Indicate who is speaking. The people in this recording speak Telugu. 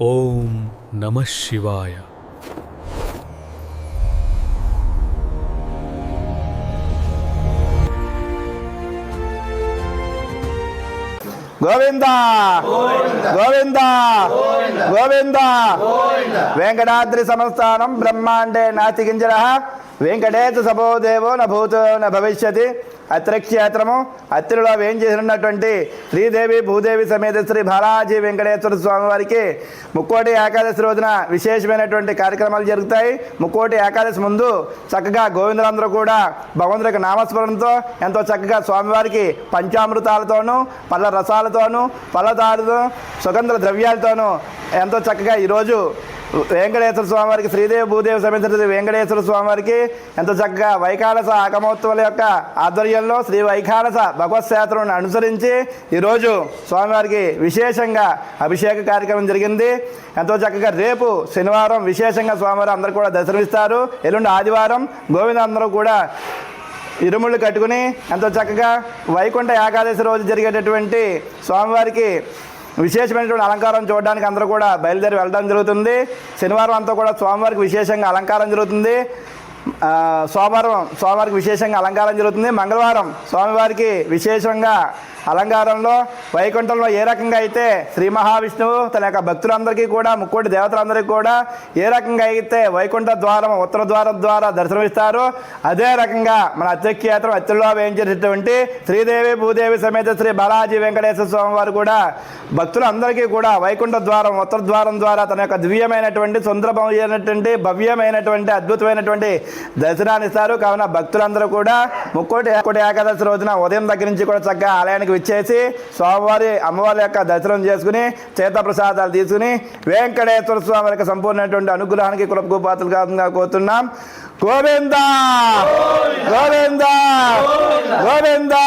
Speaker 1: ఓం నమ శివాయ.
Speaker 2: గోవింద! గోవింద! గోవింద! వెంకటాద్రి సంస్థానం బ్రహ్మాండే నాతి కింజర వెంకటేశ సభోదేవో న భూతో న భవిష్యతి అత్రక్షేత్రము ఏం చేసినటువంటి శ్రీదేవి భూదేవి సమేత శ్రీ బాలాజీ వెంకటేశ్వర స్వామి వారికి ముక్కోటి ఏకాదశి రోజున విశేషమైనటువంటి కార్యక్రమాలు జరుగుతాయి. ముక్కోటి ఏకాదశి ముందు చక్కగా గోవిందులందరూ కూడా భగవంతుడికి నామస్మరణతో ఎంతో చక్కగా స్వామివారికి పంచామృతాలతోనూ పళ్ళ రసాలతోనూ పళ్ళదారుతో సుగంధ ద్రవ్యాలతోనూ ఎంతో చక్కగా ఈరోజు వెంకటేశ్వర స్వామివారికి శ్రీదేవి భూదేవి సమేత వెంకటేశ్వర స్వామివారికి ఎంతో చక్కగా వైకాలస ఆగమోత్సవాల యొక్క ఆధ్వర్యంలో శ్రీ వైకాలస భగవత్ అనుసరించి ఈరోజు స్వామివారికి విశేషంగా అభిషేక కార్యక్రమం జరిగింది. ఎంతో చక్కగా రేపు శనివారం విశేషంగా స్వామివారు అందరూ కూడా దర్శనమిస్తారు. ఎల్లుండి ఆదివారం గోవింద అందరూ కూడా ఇరుముళ్ళు కట్టుకుని ఎంతో చక్కగా వైకుంఠ ఏకాదశి రోజు జరిగేటటువంటి స్వామివారికి విశేషమైనటువంటి అలంకారం చూడడానికి అందరూ కూడా బయలుదేరి వెళ్ళడం జరుగుతుంది. శనివారం అంతా కూడా స్వామివారికి విశేషంగా అలంకారం జరుగుతుంది. సోమవారం స్వామివారికి విశేషంగా అలంకారం జరుగుతుంది. మంగళవారం స్వామివారికి విశేషంగా అలంకారంలో వైకుంఠంలో ఏ రకంగా అయితే శ్రీ మహావిష్ణువు తన యొక్క భక్తులందరికీ కూడా ముక్కోటి దేవతలందరికీ కూడా ఏ రకంగా అయితే వైకుంఠ ద్వారం ఉత్తర ద్వారం ద్వారా దర్శనమిస్తారో అదే రకంగా మన అత్యక్షేత్రం అత్తిలో వేయించేటటువంటి శ్రీదేవి భూదేవి సమేత శ్రీ బాలాజీ వెంకటేశ్వర స్వామి వారు కూడా భక్తులందరికీ కూడా వైకుంఠ ద్వారం ఉత్తర ద్వారం ద్వారా తన యొక్క దివ్యమైనటువంటి సుందరమైనటువంటి భవ్యమైనటువంటి అద్భుతమైనటువంటి దర్శనాన్నిస్తారు కావున భక్తులందరూ కూడా ముక్కోటి ఒకటి ఏకాదశి రోజున ఉదయం దగ్గర నుంచి కూడా చక్కగా ఆలయానికి విచ్చేసి స్వామివారి అమ్మవారి యొక్క దర్శనం చేసుకుని చేత ప్రసాదాలు తీసుకుని వెంకటేశ్వర స్వామి యొక్క సంపూర్ణమైనటువంటి అనుగ్రహానికి కాకుండా కోరుతున్నాం. గోవిందా! గోవిందా! గోవిందా!